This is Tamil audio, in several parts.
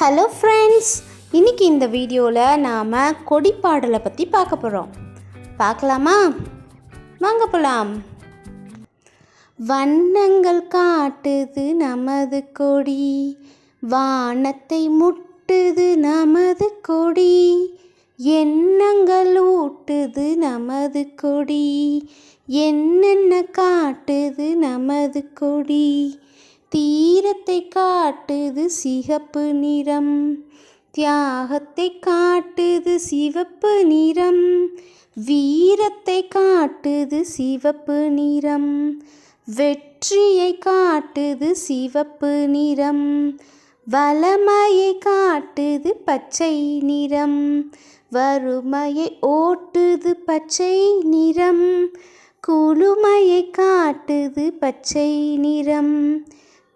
ஹலோ ஃப்ரெண்ட்ஸ் இன்றைக்கி இந்த வீடியோவில் நாம் கொடி பாடலை பற்றி பார்க்க போகிறோம் பார்க்கலாமா? வாங்க போகலாம் வண்ணங்கள் காட்டுது நமது கொடி. வானத்தை முட்டுது நமது கொடி. எண்ணங்கள் ஊட்டுது நமது கொடி. என்னென்ன காட்டுது நமது கொடி. தீரத்தை காட்டுது சிகப்பு நிறம். தியாகத்தை காட்டுது சிவப்பு நிறம். வீரத்தை காட்டுது சிவப்பு நிறம். வெற்றியை காட்டுது சிவப்பு நிறம். வளமையை காட்டுது பச்சை நிறம். வறுமையை ஓட்டுது பச்சை நிறம். குளுமையை காட்டுது பச்சை நிறம்.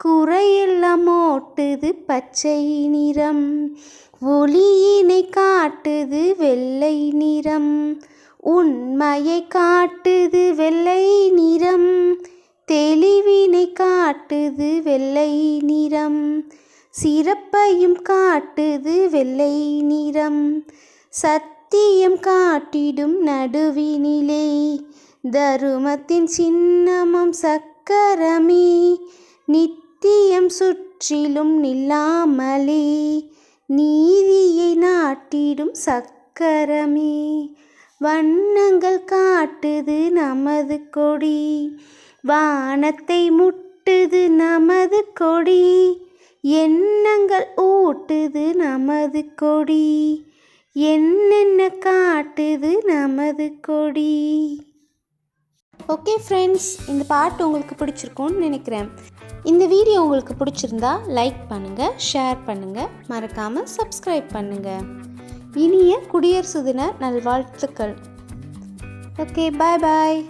குறையெல்லாம் ஓட்டுது பச்சை நிறம். ஒளியினை காட்டுது வெள்ளை நிறம். உண்மையை காட்டுது வெள்ளை நிறம். தெளிவினை காட்டுது வெள்ளை நிறம். சிறப்பையும் காட்டுது வெள்ளை நிறம். சத்தியம் காட்டிடும் நடுவினிலே. தருமத்தின் சின்னமும் சக்கரமே. நித் நித்தியம் சுற்றிலும் நில்லாமலே நீதியை நாட்டிடும் சக்கரமே. வண்ணங்கள் காட்டுது நமது கொடி வானத்தை முட்டுது நமது கொடி எண்ணங்கள் ஊட்டுது நமது கொடி என்னென்ன காட்டுது நமது கொடி. ஓகே ஃப்ரெண்ட்ஸ் இந்த பாட்டு உங்களுக்கு பிடிச்சிருக்கும்னு நினைக்கிறேன். இந்த வீடியோ உங்களுக்கு பிடிச்சிருந்தா லைக் பண்ணுங்கள் ஷேர் பண்ணுங்கள் மறக்காமல் சப்ஸ்கிரைப் பண்ணுங்கள் இனிய குடியரசு தின நல்வாழ்த்துக்கள். ஓகே பாய் பாய்